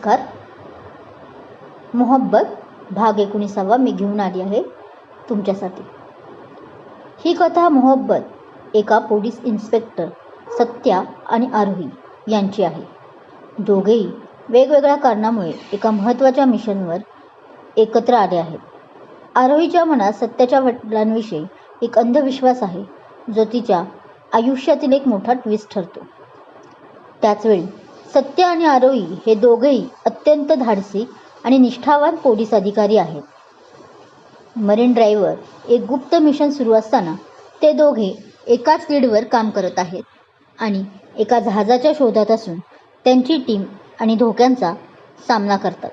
नमस्कार. मोहब्बत भाग एकोणीसावा मी घेऊन आली आहे तुमच्यासाठी. ही कथा मोहब्बत एका पोलीस इन्स्पेक्टर सत्या आणि आरोही यांची आहे. दोघेही वेगवेगळ्या कारणामुळे एका महत्त्वाच्या मिशनवर एकत्र आले आहेत. आरोहीच्या मनात सत्याच्या वडिलांविषयी एक अंधविश्वास आहे जो तिच्या आयुष्यातील एक मोठा ट्विस्ट ठरतो. त्याचवेळी सत्य आणि आरोही हे दोघेही अत्यंत धाडसी आणि निष्ठावान पोलीस अधिकारी आहेत. मरीन ड्राईव्हवर एक गुप्त मिशन सुरू असताना ते दोघे एकाच लीडवर काम करत आहेत आणि एका जहाजाच्या शोधात असून त्यांची टीम आणि धोक्यांचा सामना करतात.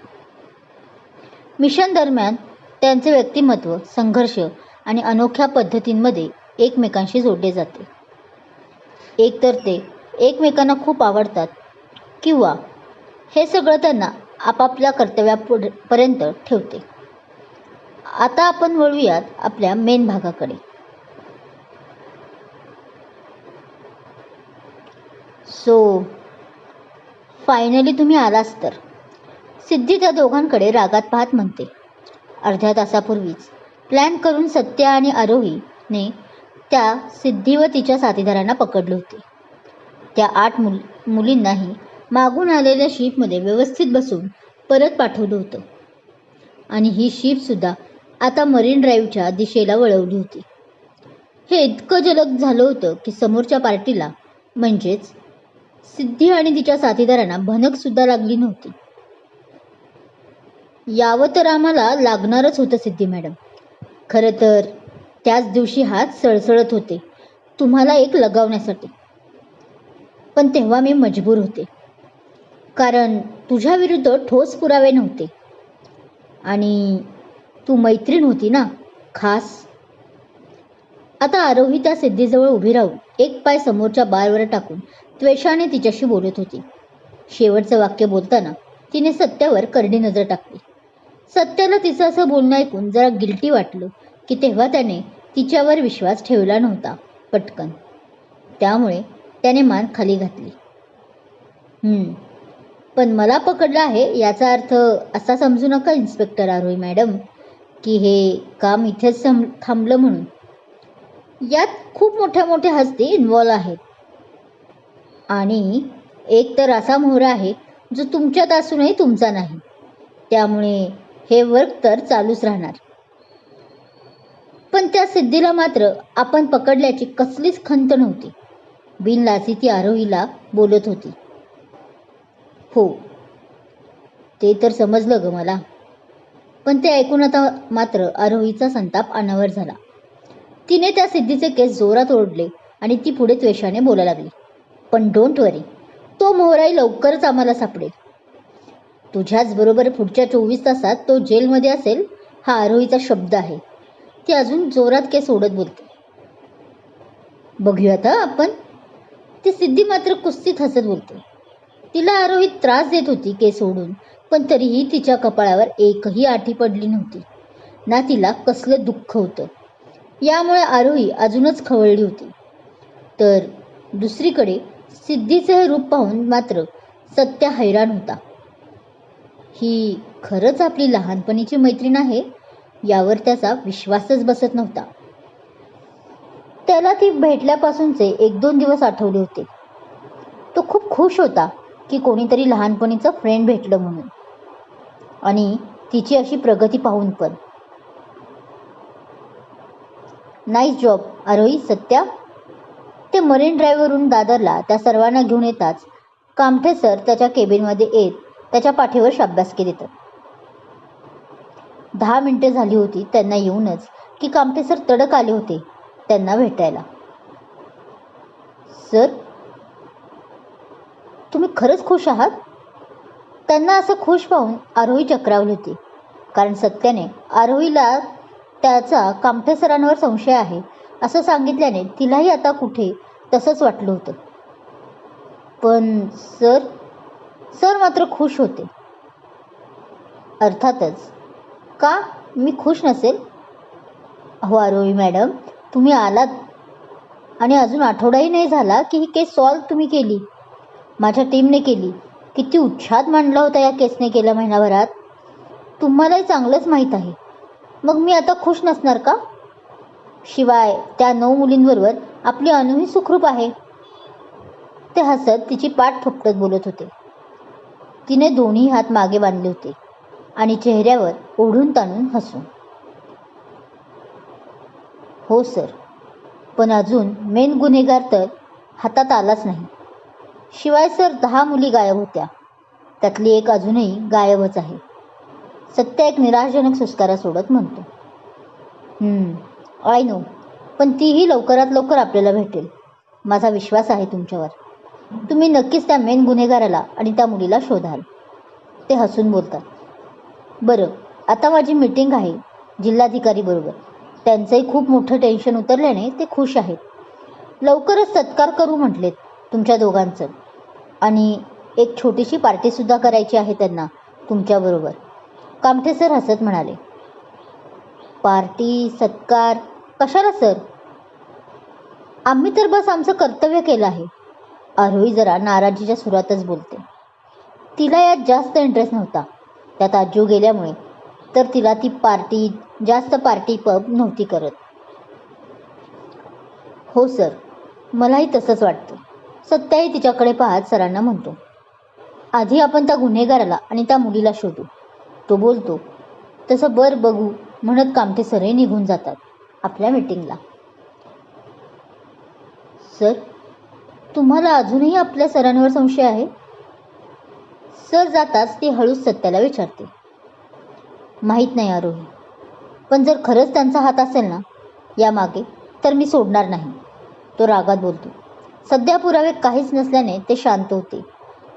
मिशन दरम्यान त्यांचे व्यक्तिमत्व संघर्ष आणि अनोख्या पद्धतींमध्ये एकमेकांशी जोडले जाते. एकतर ते एकमेकांना खूप आवडतात किंवा हे सगळं त्यांना आपापल्या कर्तव्यापर्यंत ठेवते. आता आपण वळूयात आपल्या मेन भागाकडे. सो फायनली तुम्ही आलाच तर. सिद्धी त्या दोघांकडे रागात पाहत म्हणते. अर्ध्या तासापूर्वीच प्लॅन करून सत्य आणि आरोहीने त्या सिद्धी व तिच्या साथीदारांना पकडले होते. त्या आठ मुल मुलींनाही मागून आलेल्या शीपमध्ये व्यवस्थित बसून परत पाठवलं होतं. आणि ही शीपसुद्धा आता मरीन ड्राईव्हच्या दिशेला वळवली होती. हे इतकं जलद झालं होतं की समोरच्या पार्टीला म्हणजेच सिद्धी आणि तिच्या साथीदारांना भनकसुद्धा लागली नव्हती. यावं तर आम्हाला लागणारच होतं सिद्धी मॅडम. खरं तर त्याच दिवशी हात सळसळत होते. तुम्हाला एक लगावण्यासाठी. पण तेव्हा मी मजबूर होते. कारण तुझ्या विरुद्ध ठोस पुरावे नव्हते. आणि तू मैत्रीण होती ना खास. आता आरोही त्या सिद्धीजवळ उभी राहून एक पाय समोरच्या बारवर टाकून त्वेषाने तिच्याशी बोलत होती. शेवटचं वाक्य बोलताना तिने सत्यावर करडी नजर टाकली. सत्याला तिचं असं बोलणं ऐकून जरा गिल्टी वाटलं की तेव्हा त्याने तिच्यावर विश्वास ठेवला नव्हता पटकन. त्यामुळे त्याने मान खाली घातली. पण मला पकडलं आहे याचा अर्थ असा समजू नका इन्स्पेक्टर आरोही मॅडम की हे काम इथेच सम थांबलं म्हणून. यात खूप मोठ्या मोठ्या हस्ती इन्वॉल्व आहेत. आणि एक तर असा मोहरा आहे जो तुमच्यात असूनही तुमचा नाही. त्यामुळे हे वर्क तर चालूच राहणार. पण त्या सिद्धीला मात्र आपण पकडल्याची कसलीच खंत नव्हती. बिनलासी ती आरोहीला बोलत होती. हो. ते तर समजलं ग मला. पण ते ऐकून आता मात्र आरोहीचा संताप अनावर झाला. तिने त्या सिद्धीचे केस जोरात ओढले आणि ती पुढे त्वेषाने बोलायला लागली. पण डोंट वरी तो मोहराई लवकरच आम्हाला सापडेल. तुझ्याच बरोबर पुढच्या चोवीस तासात तो जेलमध्ये असेल हा आरोहीचा शब्द आहे. ती अजून जोरात केस ओढत बोलते. बघूया आता आपण. ती सिद्धी मात्र कुस्तीत हसत बोलते. तिला आरोही त्रास देत होती केस ओढून पण तरीही तिच्या कपाळावर एकही आठी पडली नव्हती. ना तिला कसलं दुःख होतं. यामुळे आरोही अजूनच खवळली होती. तर दुसरीकडे सिद्धीचे हे रूप पाहून मात्र सत्य हैराण होता. ही खरंच आपली लहानपणीची मैत्रीण आहे यावर त्याचा विश्वासच बसत नव्हता. त्याला ती भेटल्यापासूनचे एक दोन दिवस आठवले होते. तो खूप खुश होता. की कोणीतरी लहानपणीचं फ्रेंड भेटलं म्हणून. आणि तिची अशी प्रगती पाहून पण. Nice job Aarohi Satya. ते मरीन ड्राईव्हवरून दादरला त्या सर्वांना घेऊन येताच कामठे सर त्याच्या केबिनमध्ये येत त्याच्या पाठीवर शाब्यासकी देतात दहा मिनटे झाली होती त्यांना येऊनच की कामठे सर तडक आले होते त्यांना भेटायला. सर तुम्ही खरंच खुश आहात? त्यांना असं खुश पाहून आरोही चक्रावली होती. कारण सत्याने आरोहीला त्याचा कामठे सरांवर संशय आहे असं सांगितल्याने तिलाही आता कुठे तसंच वाटलं होतं. पण सर सर मात्र खुश होते. अर्थातच का मी खुश नसेल? अहो आरोही मॅडम तुम्ही आलात आणि अजून आठवडाही नाही झाला की ही केस सॉल्व तुम्ही केली. माझ्या टीमने केली. किती उच्छाद मांडला होता या केसने गेल्या महिनाभरात. तुम्हालाही चांगलंच माहीत आहे. मग मी आता खुश नसणार का? शिवाय त्या नऊ मुलींबरोबर आपली अनुही सुखरूप आहे. ते हसत तिची पाठ थोपटत बोलत होते. तिने दोन्ही हात मागे बांधले होते आणि चेहऱ्यावर ओढून ताणून हसून. हो सर पण अजून मेन गुन्हेगार तर हातात आलाच नाही. शिवाय सर दहा मुली गायब होत्या. त्यातली एक अजूनही गायबच आहे. सत्य एक निराशजनक सुस्कारा सोडत म्हणतो. आय नो पण तीही लवकरात लवकर आपल्याला भेटेल. माझा विश्वास आहे तुमच्यावर. तुम्ही नक्कीच त्या मेन गुन्हेगाराला आणि त्या मुलीला शोधाल. ते हसून बोलतात. बरं आता माझी मीटिंग आहे जिल्हाधिकारी बरोबर. त्यांचंही खूप मोठं टेन्शन उतरल्याने ते खुश आहेत. लवकरच सत्कार करू म्हटलेत. तुमच्या दोघांचं. आणि एक छोटीशी पार्टीसुद्धा करायची आहे त्यांना तुमच्याबरोबर कामठे सर हसत म्हणाले. पार्टी सत्कार कशाला सर? आम्ही तर बस आमचं कर्तव्य केलं आहे. आरोही जरा नाराजीच्या सुरातच बोलते. तिला यात जास्त इंटरेस्ट नव्हता. त्यात आजू गेल्यामुळे तर तिला ती पार्टी जास्त पार्टी पब नव्हती करत. हो सर मलाही तसंच वाटतं. सत्याही तिच्याकडे पाहत सरांना म्हणतो आधी आपण त्या गुन्हेगाराला आणि त्या मुलीला शोधू. तो बोलतो तसं बर बघू म्हणत कामठे सरही निघून जातात आपल्या मीटिंगला सर तुम्हाला अजूनही आपल्या सरांवर संशय आहे? सर जाताच ती हळूच सत्याला विचारते. माहीत नाही आरोही पण जर खरंच त्यांचा हात असेल ना यामागे तर मी सोडणार नाही तो रागात बोलतो. सध्या पुरावे काहीच नसल्याने ते शांत होते.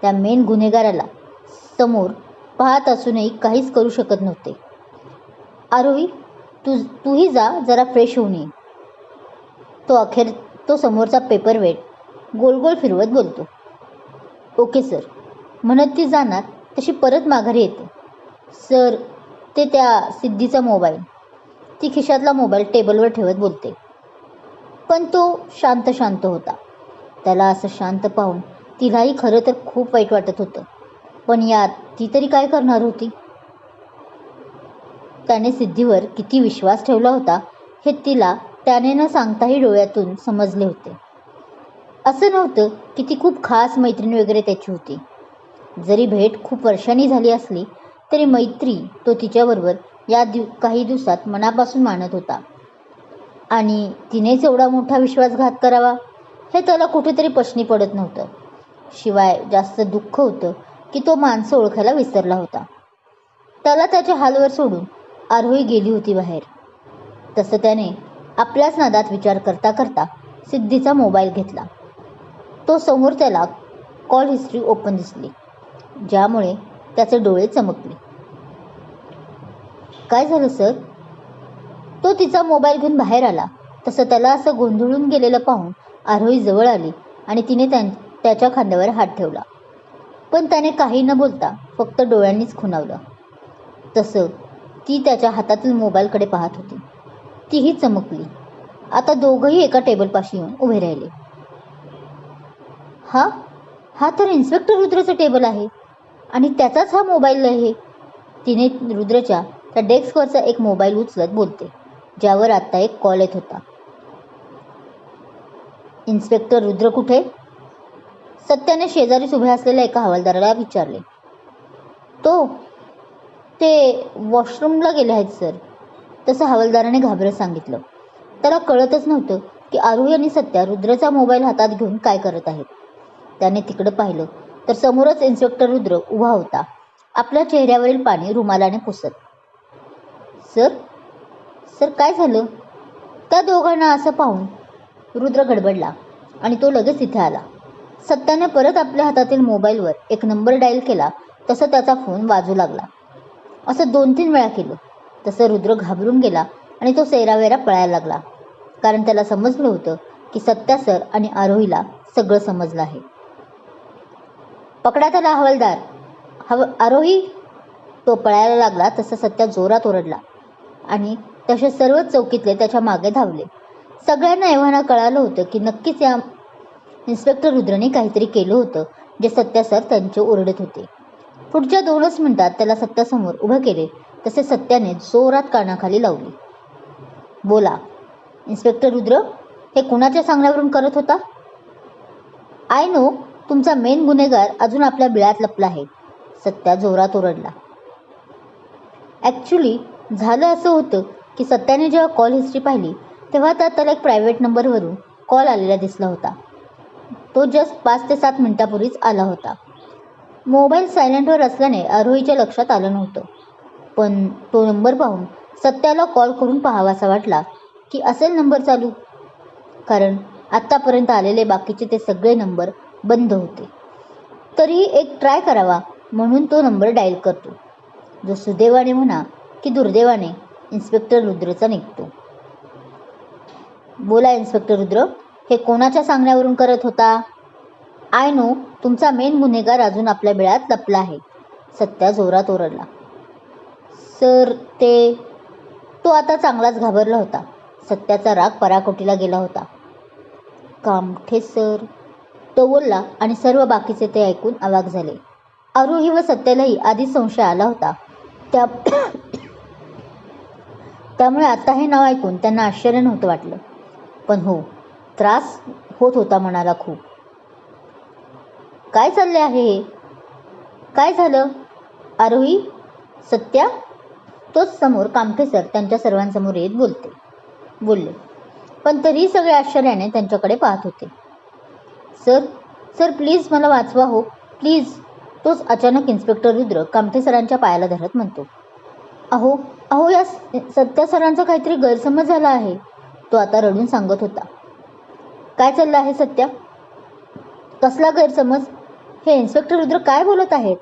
त्या मेन गुन्हेगाराला समोर पाहत असूनही काहीच करू शकत नव्हते. आरोही तू तूही जा जरा फ्रेश होऊन ये. तो अखेर तो समोरचा पेपर वेट गोल गोल फिरवत बोलतो. Okay sir. म्हणत ती जाणार तशी परत माघारी येते. सर ते त्या सिद्धीचा मोबाईल ती खिशातला मोबाईल टेबलवर ठेवत बोलते. पण तो शांत शांत होता. त्याला असं शांत पाहून तिलाही खरं तर खूप वाईट वाटत होतं. पण यात ती तरी काय करणार होती? त्याने सिद्धीवर किती विश्वास ठेवला होता हे तिला त्याने न सांगताही डोळ्यातून समजले होते. असं नव्हतं की ती खूप खास मैत्रीण वगैरे त्याची होती. जरी भेट खूप वर्षांनी झाली असली तरी मैत्री तो तिच्याबरोबर या दिव काही दिवसात मनापासून मानत होता. आणि तिनेच एवढा मोठा विश्वासघात करावा? हे त्याला कुठेतरी पचनी पडत नव्हतं. शिवाय जास्त दुःख होतं की तो माणसं ओळखायला विसरला होता. त्याला त्याच्या हालवर सोडून आरोही गेली होती बाहेर. तसं त्याने आपल्याच नादात विचार करता करता सिद्धीचा मोबाईल घेतला. तो समोर त्याला कॉल हिस्ट्री ओपन दिसली ज्यामुळे त्याचे डोळे चमकले. काय झालं सर? तो तिचा मोबाईल घेऊन बाहेर आला. तसं त्याला असं गोंधळून गेलेलं पाहून आरोही जवळ आली आणि तिने त्यां त्याच्या खांद्यावर हात ठेवला. पण त्याने काही न बोलता फक्त डोळ्यांनीच खुणावलं. तसं ती त्याच्या हातातील मोबाईलकडे पाहत होती. तीही चमकली. आता दोघंही एका टेबलपाशी येऊन उभे राहिले. हा? हा तर इन्स्पेक्टर रुद्रचा टेबल आहे. आणि त्याचाच हा मोबाईल आहे? तिने रुद्रच्या त्या डेस्कवरचा एक मोबाईल उचलत बोलते ज्यावर आत्ता एक कॉल येत होता. इन्स्पेक्टर रुद्र कुठे? सत्याने शेजारीच उभ्या असलेल्या एका हवालदाराला विचारले. तो ते वॉशरूमला गेले आहेत सर. तसं हवालदाराने घाबरत सांगितलं. त्याला कळतच नव्हतं की आरुही आणि सत्या रुद्रचा मोबाईल हातात घेऊन काय करत आहेत. त्याने तिकडं पाहिलं तर समोरच इन्स्पेक्टर रुद्र उभा होता. आपल्या चेहऱ्यावरील पाणी रुमालाने पुसत. सर? सर काय झालं? त्या दोघांना असं पाहून रुद्र गडबडला आणि तो लगेच तिथे आला. सत्याने परत आपल्या हातातील मोबाईलवर एक नंबर डायल केला तसं त्याचा फोन वाजू लागला. असं दोन तीन वेळा केलं. तसं रुद्र घाबरून गेला आणि तो सैरावेरा पळायला लागला. कारण त्याला समजलं होतं की सत्या सर आणि आरोहीला सगळं समजलं आहे. पकडा त्याला हवालदार. हव आरोही. तो पळायला लागला तसं सत्या जोरात ओरडला आणि तसे सर्वच चौकीतले त्याच्यामागे धावले. सगळ्यांना एव्हाना कळालं होतं की नक्कीच या इन्स्पेक्टर रुद्रने काहीतरी केलं होतं जे सत्या सर त्यांचे ओरडत होते. पुढच्या दोनच मिनिटात त्याला सत्यासमोर उभं केले तसे सत्याने जोरात कानाखाली लावली. बोला इन्स्पेक्टर रुद्र हे कुणाच्या सांगण्यावरून करत होता? आय नो तुमचा मेन गुन्हेगार अजून आपल्या बिळात लपला आहे. सत्या जोरात ओरडला. ॲक्च्युली झालं असं होतं की सत्याने जेव्हा कॉल हिस्ट्री पाहिली तेव्हा त्यात त्याला एक प्रायव्हेट नंबरवरून कॉल आलेला दिसला होता. तो जस्ट पाच ते सात मिनिटापूर्वीच आला होता. मोबाईल सायलेंटवर असल्याने आरोहीच्या लक्षात आलं नव्हतं. पण तो नंबर पाहून सत्याला कॉल करून पाहावासा वाटला की असेल नंबर चालू. कारण आत्तापर्यंत आलेले बाकीचे ते सगळे नंबर बंद होते. तरीही एक ट्राय करावा म्हणून तो नंबर डायल करतो. जो सुदैवाने म्हणा की दुर्दैवाने इन्स्पेक्टर रुद्रचा निघतो. बोला इन्स्पेक्टर रुद्र. हे कोणाच्या सांगण्यावरून करत होता? आय नो तुमचा मेन गुन्हेगार अजून आपल्या बिळात लपला आहे. सत्या जोरात ओरडला. सर ते तो आता चांगलाच घाबरला होता. सत्याचा राग पराकोटीला गेला होता. कामठे सर. तो बोलला आणि सर्व बाकीचे ते ऐकून अवाक झाले. आरोही व सत्यालाही आधीच संशय आला होता. त्या त्यामुळे आता हे नाव ऐकून त्यांना आश्चर्य नव्हतं वाटलं. पण हो त्रास होत होता मनाला खूप. काय चालले आहे हे? काय झालं? आरोही सत्या? तोच समोर कामठे सर त्यांच्या सर्वांसमोर येत बोलते. बोलले. पण तरी सगळे आश्चर्याने त्यांच्याकडे पाहत होते. सर सर प्लीज मला वाचवा हो. प्लीज. तोच अचानक इन्स्पेक्टर रुद्र कामठे सरांच्या पायाला धरत म्हणतो. अहो अहो या सत्या सरांचा काहीतरी गैरसमज झाला आहे. तो आता रडून सांगत होता. काय चाललं आहे सत्या? कसला गैरसमज? हे इन्स्पेक्टर रुद्र काय बोलत आहेत?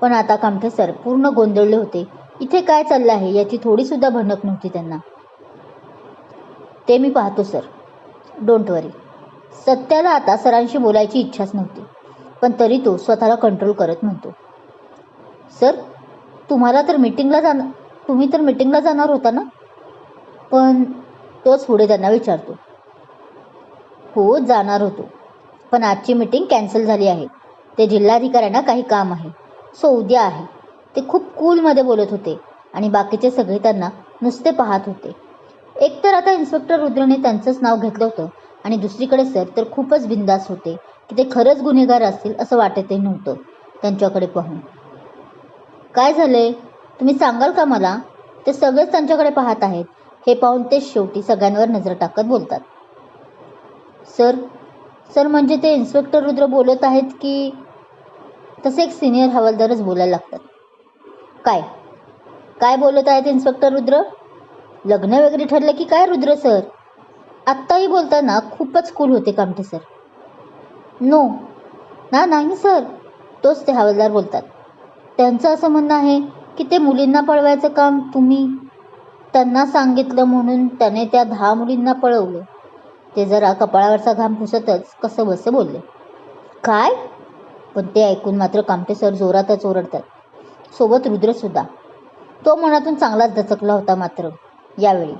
पण आता कामठे सर पूर्ण गोंधळले होते. इथे काय चाललं आहे याची थोडीसुद्धा भनक नव्हती त्यांना. ते मी पाहतो सर. डोंट वरी सत्याला आता सरांशी बोलायची इच्छाच नव्हती. पण तरी तो स्वतःला कंट्रोल करत म्हणतो. सर तुम्हाला तर मीटिंगला जाणार तुम्ही तर मीटिंगला जाणार होता ना? पण तोच पुढे त्यांना विचारतो. हो जाणार होतो. पण आजची मीटिंग कॅन्सल झाली आहे. ते जिल्हाधिकाऱ्यांना काही काम आहे. सो उद्या आहे. ते खूप कूलमध्ये बोलत होते आणि बाकीचे सगळे त्यांना नुसते पाहत होते. एकतर आता इन्स्पेक्टर रुद्रने त्यांचंच नाव घेतलं होतं आणि दुसरीकडे सर तर खूपच बिंदास होते की ते खरंच गुन्हेगार असतील असं वाटतही नव्हतं त्यांच्याकडे पाहून. काय झाले तुम्ही सांगाल का मला? ते सगळेच त्यांच्याकडे पाहत आहेत. हे पाहून ते शेवटी सगळ्यांवर नजर टाकत बोलतात. सर सर म्हणजे ते इन्स्पेक्टर रुद्र बोलत आहेत की तसे एक सिनियर हवालदारच बोलायला लागतात. काय? काय बोलत आहेत इन्स्पेक्टर रुद्र? लग्न वगैरे ठरलं की काय रुद्र सर? आत्ताही बोलताना खूपच कूल होते कामठे सर. नो ना नाही सर. तोच ते हवालदार बोलतात. त्यांचं असं म्हणणं आहे की ते मुलींना पळवायचं काम तुम्ही त्यांना सांगितलं म्हणून त्याने त्या दहा मुलींना पळवलं. ते जरा कपाळावरचा घाम पुसतच कसं बसं बोलले. काय? पण ते ऐकून मात्र कामटे सर जोरातच ओरडतात. सोबत रुद्रसुद्धा तो मनातून चांगलाच दचकला होता मात्र. यावेळी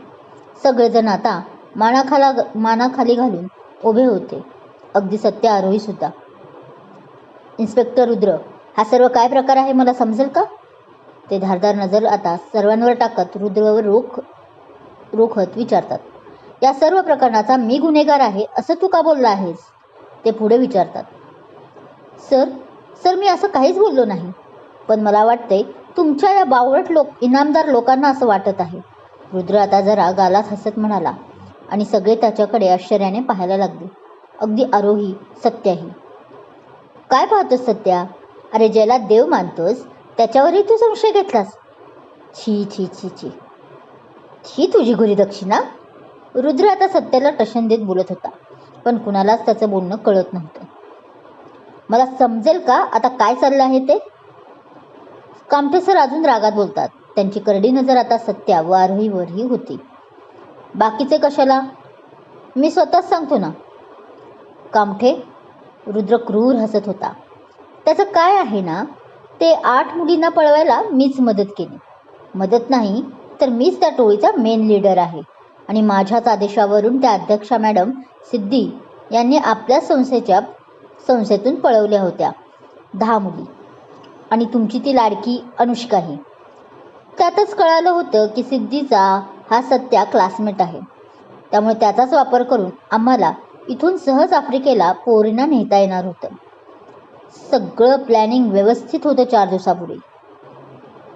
सगळेजण आता मानाखाला मानाखाली घालून उभे होते. अगदी सत्य आरोहीसुद्धा इन्स्पेक्टर रुद्र हा सर्व काय प्रकार आहे? मला समजेल का? ते धारदार नजर आता सर्वांवर टाकत रुद्रवर रोख रोखत विचारतात. या सर्व प्रकरणाचा मी गुन्हेगार आहे असं तू का बोलला आहेस? ते पुढे विचारतात. सर सर मी असं काहीच बोललो नाही. पण मला वाटते तुमच्या या बावळट लोक इनामदार लोकांना असं वाटत आहे. रुद्र आता जरा गालात हसत म्हणाला आणि सगळे त्याच्याकडे आश्चर्याने पाहायला लागले. अगदी आरोही सत्याही. काय पाहतोस सत्या? अरे ज्याला देव मानतोस त्याच्यावरही तू संशय घेतलास? छी छी छी छी. ही तुझी गुरी दक्षिणा? रुद्र आता सत्याला टशन देत बोलत होता पण कुणालाच त्याचं बोलणं कळत नव्हतं. मला समजेल का आता काय चाललं आहे ते? कामठे सर अजून रागात बोलतात त्यांची करडी नजर आता सत्या व आरोहीवरही होती. बाकीचे कशाला? मी स्वतःच सांगतो ना. कामठे रुद्र क्रूर हसत होता. त्याचं काय आहे ना? ते आठ मुलींना पळवायला मीच मदत केली. मदत नाही तर मीच त्या टोळीचा मेन लीडर आहे. आणि माझ्याच आदेशावरून त्या अध्यक्षा मॅडम सिद्धी यांनी आपल्या संस्थेच्या संस्थेतून पळवल्या होत्या. दहा मुली. आणि तुमची ती लाडकी अनुष्काही त्यातच कळालं होतं की सिद्धीचा हा सत्या क्लासमेट आहे. त्यामुळे त्याचाच वापर करून आम्हाला इथून सहज आफ्रिकेला पोरींना नेता येणार होतं. सगळं प्लॅनिंग व्यवस्थित होतं चार दिवसापूर्वी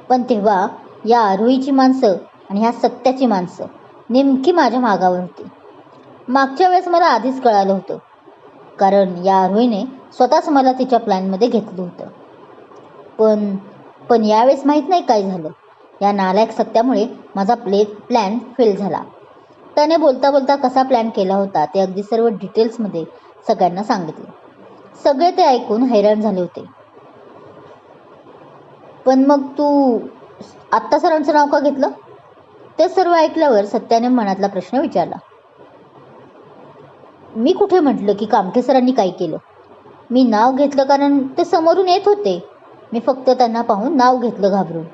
पण तेव्हा या आरोहीची माणसं आणि ह्या सत्याची माणसं नेमकी माझ्या मागावर होती. मागच्या वेळेस मला आधीच कळालं होतं. कारण या आरोहीने स्वतःच मला तिच्या प्लॅनमध्ये घेतलं होतं. पण पण यावेळेस माहीत नाही काय झालं. या नालायक सत्यामुळे माझा प्ले प्लॅन फेल झाला. त्याने बोलता बोलता कसा प्लॅन केला होता ते अगदी सर्व डिटेल्समध्ये सगळ्यांना सांगितले. सगळे ते ऐकून हैराण झाले होते. पण मग तू आत्ता सरांचं नाव का घेतलं? ते सर्व ऐकल्यावर सत्याने मनातला प्रश्न विचारला. मी कुठे म्हटलं की कामठे सरांनी काय केलं? मी नाव घेतलं कारण ते समोरून येत होते. मी फक्त त्यांना पाहून नाव घेतलं घाबरून.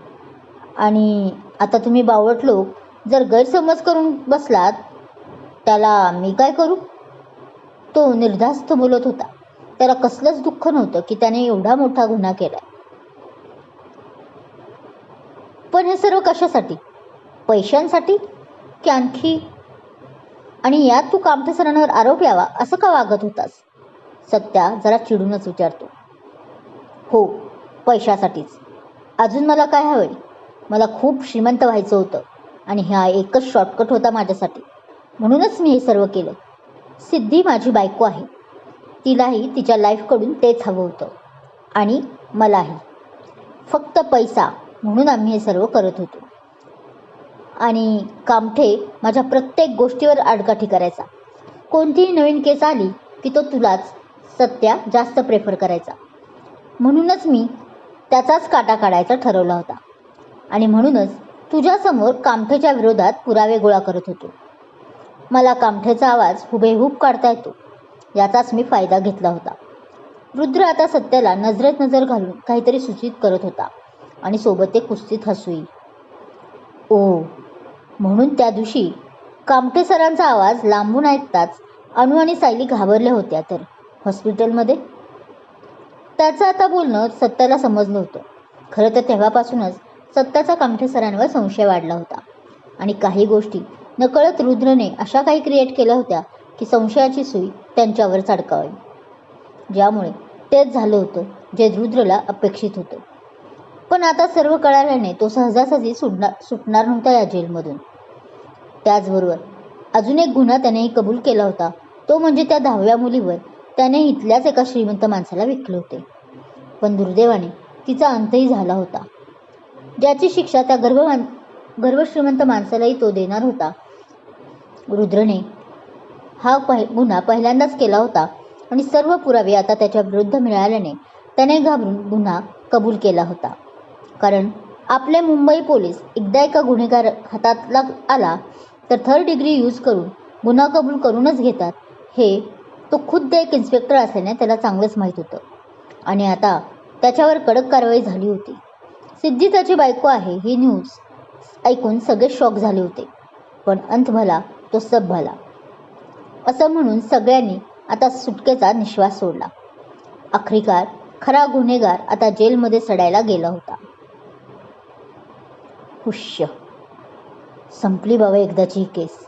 आणि आता तुम्ही बावट लोक जर गैरसमज करून बसलात त्याला मी काय करू? तो निर्धास्त बोलत होता. त्याला कसलंच दुःख नव्हतं की त्याने एवढा मोठा गुन्हा केलाय. पण हे सर्व कशासाठी? पैशांसाठी? की आणखी? आणि यात तू कामठे सरांवर आरोप यावा असं का वागत होतास? सत्या जरा चिडूनच विचारतो. हो पैशासाठीच. अजून मला काय हवे मला खूप श्रीमंत व्हायचं होतं आणि हा एकच शॉर्टकट होता माझ्यासाठी. म्हणूनच मी हे सर्व केलं. सिद्धी माझी बायको आहे. तिलाही तिच्या लाईफकडून तेच हवं होतं. आणि मलाही. फक्त पैसा म्हणून आम्ही हे सर्व करत होतो. आणि कामठे माझ्या प्रत्येक गोष्टीवर आडकाठी करायचा. कोणतीही नवीन केस आली की तो तुलाच सत्या जास्त प्रेफर करायचा. म्हणूनच मी त्याचाच काटा काढायचा ठरवला होता. आणि म्हणूनच तुझ्यासमोर कामठेच्या विरोधात पुरावे गोळा करत होतो. मला कामठेचा आवाज हुबेहूब काढता येतो. याचाच मी फायदा घेतला होता. रुद्र आता सत्याला नजरेत नजर घालून काहीतरी सूचित करत होता आणि सोबत ते कुस्तीत हसूई ओ म्हणून त्या दिवशी कामटे सरांचा आवाज लांबून ऐकताच अनु आणि सायली घाबरल्या होत्या तर हॉस्पिटलमध्ये? त्याचं आता बोलणं सत्याला समजलं होतं. खरं तर तेव्हापासूनच सत्याचा कामठे सरांवर संशय वाढला होता आणि काही गोष्टी नकळत रुद्रने अशा काही क्रिएट केल्या होत्या की संशयाची सुई त्यांच्यावर चडकावी. ज्यामुळे तेच झालं होतं जे रुद्रला अपेक्षित होतं. पण आता सर्व कळाल्याने तो सहजासहजी सुटणार सुटणार नव्हता या जेलमधून. त्याचबरोबर अजून एक गुन्हा त्यानेही कबूल केला होता. तो म्हणजे त्या दहाव्या मुलीवर त्याने इथल्याच एका श्रीमंत माणसाला विकले होते. पण दुर्दैवाने तिचा अंतही झाला होता. ज्याची शिक्षा त्या गर्भवान गर्भश्रीमंत माणसालाही तो देणार होता. रुद्रने हा पहि गुन्हा पहिल्यांदाच केला होता आणि सर्व पुरावे आता त्याच्या विरुद्ध मिळाल्याने त्याने घाबरून गुन्हा कबूल केला होता. कारण आपले मुंबई पोलीस एकदा एका गुन्हेगार हातातला आला तर थर्ड डिग्री यूज करून गुन्हा कबूल करूनच घेतात. हे तो खुद्द एक इन्स्पेक्टर असल्याने त्याला चांगलंच माहीत होतं. आणि आता त्याच्यावर कडक कारवाई झाली होती. सिद्धी त्याची बायको आहे ही न्यूज ऐकून सगळे शॉक झाले होते. पण अंत भला तो सब भला असं म्हणून सगळ्यांनी आता सुटकेचा निश्वास सोडला. आखरीकार खरा गुन्हेगार आता जेलमध्ये सडायला गेला होता. हुश्य संपली बाबा एकदाची ही केस.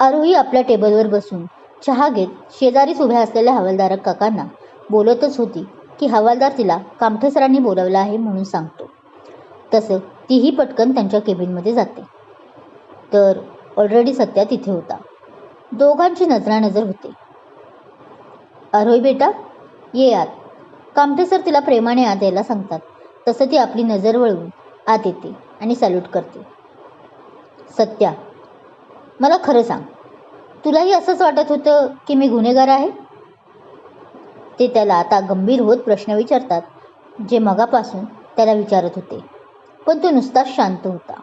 आरोही आपल्या टेबलवर बसून चहा घेत शेजारीच उभ्या असलेल्या हवालदार काकांना बोलतच होती की हवालदार तिला कामठेसरांनी बोलावलं आहे म्हणून सांगतो. तसं तीही पटकन त्यांच्या केबिनमध्ये जाते. तर ऑलरेडी सत्या तिथे होता. दोघांची नजरानजर होते. अरोय बेटा ये आत. कामठे सर तिला प्रेमाने आत यायला सांगतात. तसं ती आपली नजर वळवून आत येते आणि सॅल्यूट करते. सत्या मला खरं सांग. तुलाही असंच वाटत होतं की मी गुन्हेगार आहे? ते त्याला आता गंभीर होत प्रश्न विचारतात जे मगापासून त्याला विचारत होते. पण तो नुसताच शांत होता.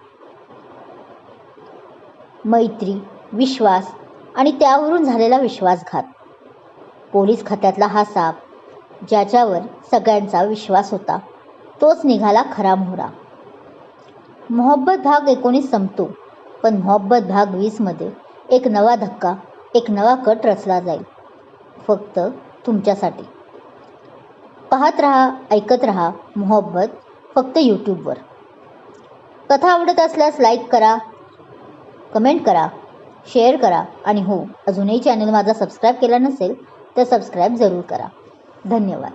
मैत्री विश्वास आणि त्यावरून झालेला विश्वासघात. पोलीस खात्यातला हा साप ज्याच्यावर सगळ्यांचा विश्वास होता तोच निघाला खरा मोहरा. मोहब्बत भाग एकोणीस संपतो पण मोहब्बत भाग वीसमध्ये एक नवा धक्का एक नवा कट रचला जाईल. फक्त तुमच्यासाठी. पाहत रहा ऐकत रहा मोहब्बत फक्त यूट्यूबवर कथा आवडत असल्यास लाईक करा कमेंट करा. शेअर करा आणि हो अजूनही चॅनल माझा सबस्क्राईब केला नसेल तर सबस्क्राईब जरूर करा. धन्यवाद.